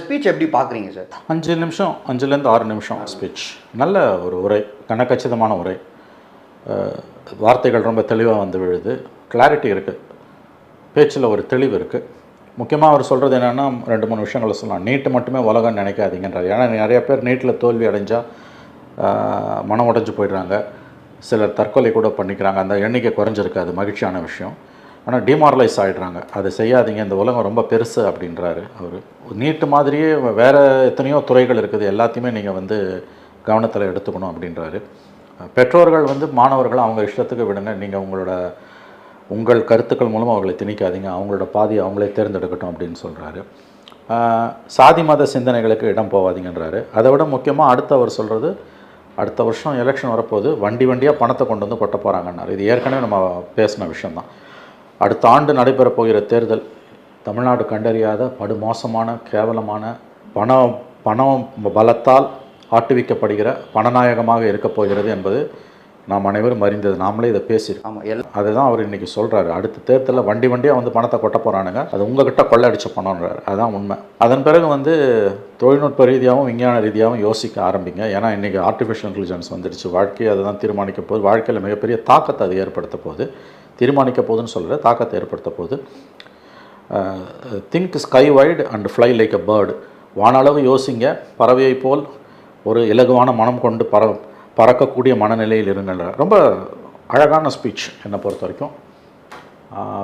Speech எப்படி பார்க்குறீங்க sir அஞ்சு நிமிஷம் அஞ்சுலேருந்து ஆறு நிமிஷம் ஸ்பீச் நல்ல ஒரு உரை கனக்கச்சிதமான உரை. வார்த்தைகள் ரொம்ப தெளிவாக வந்து விழுது. கிளாரிட்டி இருக்குது பேச்சில் ஒரு தெளிவு இருக்குது முக்கியமாக அவர் சொல்கிறது என்னென்னா ரெண்டு மூணு விஷயங்களை சொல்லலாம். நீட்டு மட்டுமே உலகம் நினைக்காதீங்கன்றார். ஏன்னா நிறைய பேர் நீட்டில் தோல்வி அடைஞ்சால் மனம் உடைஞ்சு போயிடுறாங்க. சிலர் தற்கொலை கூட பண்ணிக்கிறாங்க. அந்த எண்ணிக்கை குறைஞ்சிருக்கு. அது மகிழ்ச்சியான விஷயம். ஆனால் டிமாரலைஸ் ஆகிடுறாங்க அதை செய்யாதீங்க இந்த உலகம் ரொம்ப பெருசு அப்படின்றாரு அவர். நீட்டு மாதிரியே வேறு எத்தனையோ துறைகள் இருக்குது. எல்லாத்தையுமே நீங்கள் வந்து கவனத்தில் எடுத்துக்கணும் அப்படின்றாரு. பெற்றோர்கள் வந்து மாணவர்கள் அவங்க இஷ்டத்துக்கு விடுங்க. நீங்கள் உங்களோட உங்கள் கருத்துக்கள் மூலம் அவர்களை திணிக்காதீங்க. அவங்களோட பாதி அவங்களே தேர்ந்தெடுக்கட்டும் அப்படின்னு சொல்கிறாரு சாதி மத சிந்தனைகளுக்கு இடம் போகாதீங்கன்றாரு. அதை விட முக்கியமாக அடுத்தவர் சொல்கிறது அடுத்த வருஷம் எலெக்ஷன் வரப்போகுது. வண்டி வண்டியாக பணத்தை கொண்டு வந்து கொட்ட போகிறாங்கன்னாரு இது ஏற்கனவே நம்ம பேசின விஷயம்தான். அடுத்த ஆண்டு நடைபெறப் போகிற தேர்தல் தமிழ்நாடு கண்டறியாத படுமோசமான கேவலமான பணம் பணம் பலத்தால் ஆட்டுவிக்கப்படுகிற பணநாயகமாக இருக்கப் போகிறது என்பது நாம் அனைவரும் அறிந்தது. நாமளே இதை பேசியிருக்கோம். ஆமாம் எல்லாம் அதுதான் அவர் இன்னைக்கு சொல்றாரு. அடுத்த தேர்தலில் வண்டி வண்டியாக வந்து பணத்தை கொட்ட போறானுங்க. அது உங்ககிட்ட கொள்ளடிச்ச பணம்ன்றாரு அதான் உண்மை. அதன் பிறகு வந்து தொழில்நுட்ப ரீதியாகவும் விஞ்ஞான ரீதியாகவும் யோசிக்க ஆரம்பிங்க. ஏன்னா இன்னைக்கு ஆர்டிஃபிஷியல் இன்டெலிஜென்ஸ் வந்துடுச்சு. வாழ்க்கையை அதை தான் தீர்மானிக்க போகுது. வாழ்க்கையில் மிகப்பெரிய தாக்கத்தை அது ஏற்படுத்த போகுது. தீர்மானிக்க போகுதுன்னு சொல்கிற தாக்கத்தை ஏற்படுத்த போகுது. Think sky wide and fly like a bird வானளவு யோசிங்க பறவையை போல் ஒரு இலகுவான மனம் கொண்டு பற பறக்கக்கூடிய மனநிலையில் இருங்கள். ரொம்ப அழகான ஸ்பீச் என்னை பொறுத்த வரைக்கும்.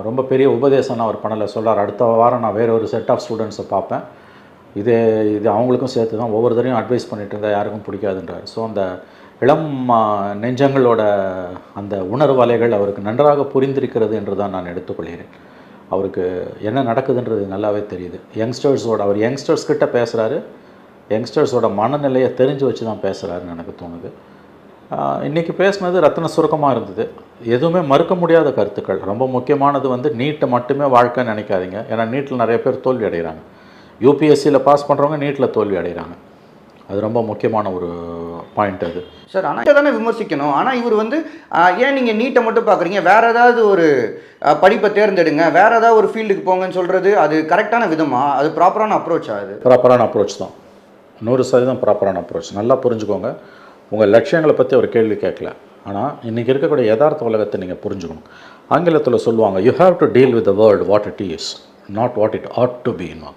ரொம்ப பெரிய உபதேசம் அவர் பண்ணலை சொல்கிறார் அடுத்த வாரம் நான் வேற ஒரு செட் ஆஃப் ஸ்டூடெண்ட்ஸை பார்ப்பேன். இது இது அவங்களுக்கும் சேர்த்து தான் ஒவ்வொரு தரையும் அட்வைஸ் பண்ணிட்டு இருந்தால் யாருக்கும் பிடிக்காதுன்றார். ஸோ அந்த இளம் நெஞ்சங்களோட அந்த உணர்வலைகள் அவருக்கு நன்றாக புரிந்திருக்கிறது என்று தான் நான் எடுத்துக்கொள்கிறேன். அவருக்கு என்ன நடக்குதுன்றது நல்லாவே தெரியுது. யங்ஸ்டர்ஸோட அவர் யங்ஸ்டர்ஸ் கிட்ட பேசுகிறாரு யங்ஸ்டர்ஸோட மனநிலையை தெரிஞ்சு வச்சு தான் பேசுகிறாருன்னு எனக்கு தோணுது. இன்றைக்கி இன்னைக்கு பேசுனது ரத்தின சுருக்கமாக இருந்தது. எதுவுமே மறுக்க முடியாத கருத்துக்கள். ரொம்ப முக்கியமானது வந்து நீட்டை மட்டுமே வாழ்க்கைன்னு நினைக்காதீங்க. ஏன்னா நீட்டில் நிறைய பேர் தோல்வி அடைகிறாங்க. யூபிஎஸ்சியில் பாஸ் பண்ணுறவங்க நீட்டில் தோல்வி அடைகிறாங்க அது ரொம்ப முக்கியமான ஒரு பாயிண்ட் அது. சார் ஆனால் தானே விமர்சிக்கணும். ஆனால் இவர் வந்து ஏன் நீங்கள் நீட்டை மட்டும் பார்க்குறீங்க வேற ஏதாவது ஒரு படிப்பை தேர்ந்தெடுங்க. வேற ஏதாவது ஒரு ஃபீல்டுக்கு போங்கன்னு சொல்கிறது அது கரெக்டான விதமா? அது ப்ராப்பரான அப்ரோச்சா அது? ப்ராப்பரான அப்ரோச் தான். நூறு சதவீதம் ப்ராப்பரான அப்ரோச் நல்லா புரிஞ்சுக்கோங்க. உங்கள் லட்சியங்களை பற்றி ஒரு கேள்வி கேட்கல. ஆனால் இன்றைக்கி இருக்கக்கூடிய யதார்த்த உலகத்தை நீங்கள் புரிஞ்சுக்கணும். ஆங்கிலத்தில் சொல்லுவாங்க you have to deal with the world what it is not what it ought to Bima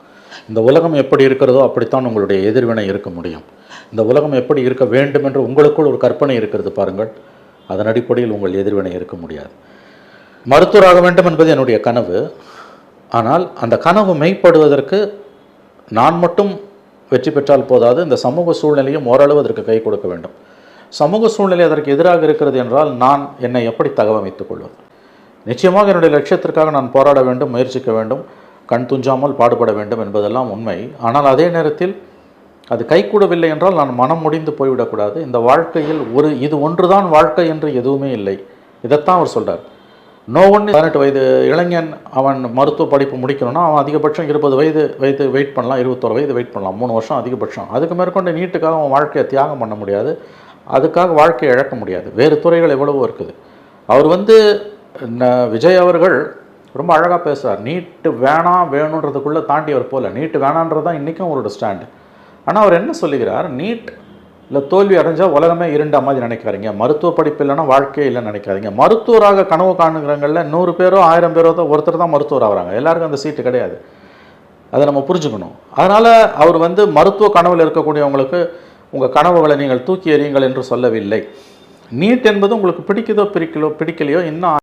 இந்த உலகம் எப்படி இருக்கிறதோ அப்படித்தான் உங்களுடைய எதிர்வினை இருக்க முடியும். இந்த உலகம் எப்படி இருக்க வேண்டும் என்று உங்களுக்குள் ஒரு கற்பனை இருக்கிறது பாருங்கள். அதன் அடிப்படையில் உங்கள் எதிர்வினை இருக்க முடியாது. மருத்துவராக வேண்டும் என்பது என்னுடைய கனவு. ஆனால் அந்த கனவு மெய்ப்படுவதற்கு நான் மட்டும் வெற்றி பெற்றால் போதாது. இந்த சமூக சூழ்நிலையும் ஓரளவு அதற்கு கை கொடுக்க வேண்டும். சமூக சூழ்நிலை அதற்கு எதிராக இருக்கிறது என்றால் நான் என்னை எப்படி தகவமைத்துக் கொள்வது? நிச்சயமாக என்னுடைய லட்சியத்திற்காக நான் போராட வேண்டும் முயற்சிக்க வேண்டும். கண் துஞ்சாமல் பாடுபட வேண்டும் என்பதெல்லாம் உண்மை. ஆனால் அதே நேரத்தில் அது கைகூடவில்லை என்றால் நான் மனம் முடிந்து போய்விடக்கூடாது. இந்த வாழ்க்கையில் ஒரு இது ஒன்றுதான் வாழ்க்கை என்று எதுவுமே இல்லை. இதைத்தான் அவர் சொல்கிறார் நோ ஒன்று பதினெட்டு வயது இளைஞன் அவன் மருத்துவ படிப்பு முடிக்கணும்னா அவன் அதிகபட்சம் இருபது வயது வயது வெயிட் பண்ணலாம் இருபத்தோரு வயது வெயிட் பண்ணலாம் மூணு வருஷம் அதிகபட்சம். அதுக்கு மேற்கொண்டு நீட்டுக்காக அவன் வாழ்க்கையை தியாகம் பண்ண முடியாது. அதுக்காக வாழ்க்கையை இழக்க முடியாது. வேறு துறைகள் எவ்வளவோ இருக்குது. அவர் வந்து விஜய் அவர்கள் ரொம்ப அழகாக பேசுகிறார் நீட்டு வேணாம் வேணுன்றதுக்குள்ளே தாண்டி அவர் போகல நீட்டு வேணான்றது தான் இன்றைக்கும் அவரோட ஸ்டாண்டு. ஆனால் அவர் என்ன சொல்லுகிறார்? நீட் இல்லை தோல்வி அடைஞ்சால் உலகமே இருண்ட மாதிரி நினைக்காதீங்க. மருத்துவ படிப்பு இல்லைன்னா வாழ்க்கையே இல்லைன்னு நினைக்காதீங்க. மருத்துவராக கனவு காணுங்கிறவங்களில் நூறு பேரோ ஆயிரம் பேரோ தான் ஒருத்தர் தான் மருத்துவர் ஆகிறாங்க. எல்லாருக்கும் அந்த சீட்டு கிடையாது. அதை நம்ம புரிஞ்சுக்கணும். அதனால் அவர் வந்து மருத்துவ கனவில் இருக்கக்கூடியவங்களுக்கு உங்கள் கனவுகளை நீங்கள் தூக்கி எறியுங்கள் என்று சொல்லவில்லை. நீட் என்பது உங்களுக்கு பிடிக்குதோ பிடிக்கலோ பிடிக்கலையோ இன்னும்